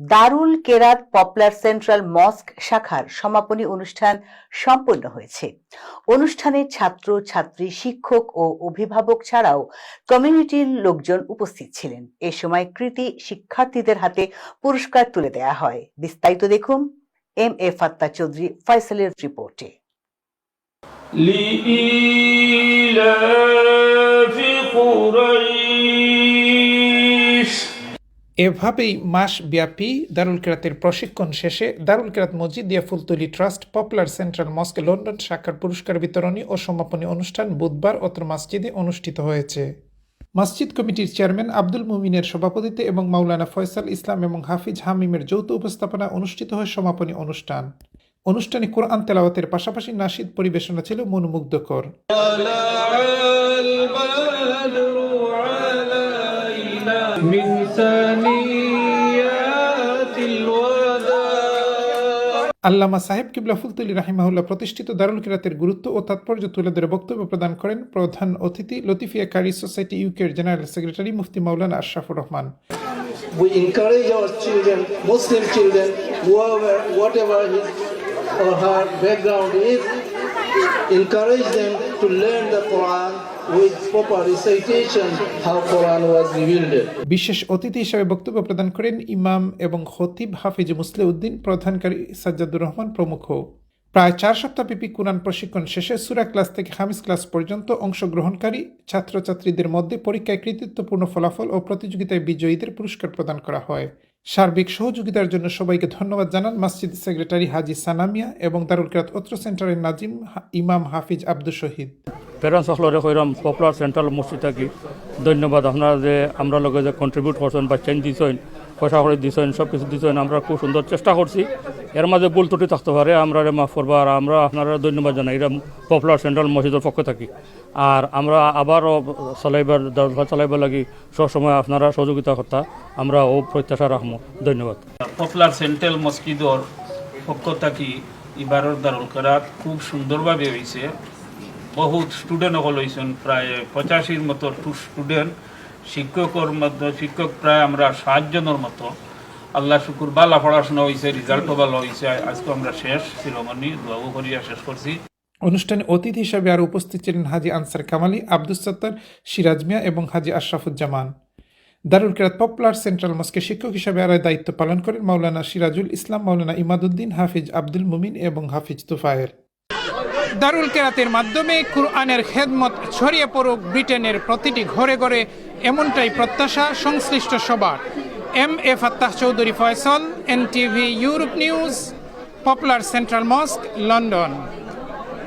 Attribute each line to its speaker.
Speaker 1: দারুল কেরাত popular central মস্ক শাখার সমাপনী অনুষ্ঠান সম্পন্ন হয়েছে। অনুষ্ঠানে ছাত্র, ছাত্রী, শিক্ষক ও অভিভাবক ছাড়াও কমিউনিটির লোকজন উপস্থিত ছিলেন। এ সময় কৃতি শিক্ষার্থীদের হাতে পুরস্কার তুলে দেয়া হয়। বিস্তারিত দেখুন এম এ ফাত্তা চৌধুরী ফয়সালের রিপোর্টে।
Speaker 2: এভাবেই মাসব্যাপী দারুল কেরাতের প্রশিক্ষণ শেষে Darul Qirat Majidiya Fultali Trust, Popular Central Mosque, London শাখার পুরস্কার বিতরণী ও সমাপনী অনুষ্ঠান বুধবার অত্র মসজিদে অনুষ্ঠিত হয়েছে। মসজিদ কমিটির চেয়ারম্যান আব্দুল মুমিনের সভাপতিত্বে এবং মাওলানা ফয়সাল ইসলাম এবং হাফিজ হামিমের যৌথ উপস্থাপনা অনুষ্ঠিত হয় সমাপনী অনুষ্ঠান। অনুষ্ঠানে কোরআন তেলাওয়াতের পাশাপাশি নাশিদ পরিবেশনা ছিল মনোমুগ্ধকর। আল্লামা সাহেব কিবলা ফুলতলি রাহিমাহুল্লাহ প্রতিষ্ঠিত দারুল কিরাতের গুরুত্ব ও তাৎপর্য তুলে ধরে বক্তব্য প্রদান করেন প্রধান অতিথি লতিফিয়া কারি সোসাইটি ইউকের general secretary Mufti Maulana Ashrafur Rahman.
Speaker 3: We encourage our children, Muslim children, whoever, whatever his or her background is, encourage them to learn the Quran with proper recitation how Quran was revealed.
Speaker 2: বিশেষ অতিথি হিসেবে বক্তব্য প্রদান করেন ইমাম এবং খতিব হাফিজ মুসলিউদ্দিন প্রধানকারী সাজ্জাদুর রহমান প্রমুখ প্রায় চার সপ্তাহব্যাপী কোরআন প্রশিক্ষণ শেষে সুরা ক্লাস থেকে হামিস ক্লাস পর্যন্ত অংশগ্রহণকারী ছাত্রছাত্রীদের মধ্যে পরীক্ষায় কৃতিত্বপূর্ণ ফলাফল ও প্রতিযোগিতায় বিজয়ীদের পুরস্কার প্রদান করা হয় সার্বিক সহযোগিতার জন্য সবাইকে ধন্যবাদ জানান মসজিদ সেক্রেটারি হাজি সানামিয়া এবং দারুল কেরাত অত্র সেন্টারের নাজিম ইমাম হাফিজ আব্দুল শহীদ।
Speaker 4: প্যারেন্টস সকলরে কইরাম পপুলার সেন্ট্রাল মসজিদ থাকি। ধন্যবাদ। আপনারা যে আমরা লগে যে কন্ট্রিবিউট করছেন বা চেঞ্জ দিছেন পয়সা করে দিছেন সব কিছু দিছেন, আমরা খুব সুন্দর চেষ্টা করছি। এর মাঝে ভুল ত্রুটি থাকতে পারে, আমরা মাফ করব, আর আমরা আপনারা ধন্যবাদ জানাই এটা পপুলার সেন্ট্রাল মসজিদের পক্ষ থাকি। আর আমরা আবারও চালাইবার দরজা চালাইবার লাগি, সবসময় আপনারা সহযোগিতা করতা, আমরা ও প্রত্যাশা রাখব। ধন্যবাদ।
Speaker 5: পপুলার সেন্ট্রাল মসজিদর পক্ষ থাকি এবারের দারুল করাত খুব সুন্দরভাবে হয়েছে বহুত স্টুডেন্ট হল হয়েছেন প্রায় পঁচাশির মতো স্টুডেন্ট শিক্ষকর মধ্যে শিক্ষক প্রায় আমরা ষাট জনের মতো। আল্লাহ শুকুর বালা পড়াশোনা হয়েছে রেজাল্টও ভালো হয়েছে আজকে আমরা শেষ শিরোমণি দোয়াবু করিয়া শেষ করছি।
Speaker 2: অনুষ্ঠানে অতিথি হিসাবে আরও উপস্থিত ছিলেন হাজি আনসার কামালি, আব্দুস সত্তার, সিরাজ মিয়া এবং Haji Ashrafuzzaman. Darul Qirat popular central mosque শিক্ষক হিসাবে আরও দায়িত্ব পালন করেন মাওলানা সিরাজুল ইসলাম, মাওলানা ইমাদুদ্দিন, হাফিজ আব্দুল মুমিন এবং হাফিজ তুফায়ের দারুল কেরাতের মাধ্যমে কুরআনের খেদমত ছড়িয়ে পড়ুক ব্রিটেনের প্রতিটি ঘরে ঘরে এমনটাই প্রত্যাশা সংশ্লিষ্ট সবার। M A Fattah Chowdhury Faisal, NTV, Europe News, Popular Central Mosque, London.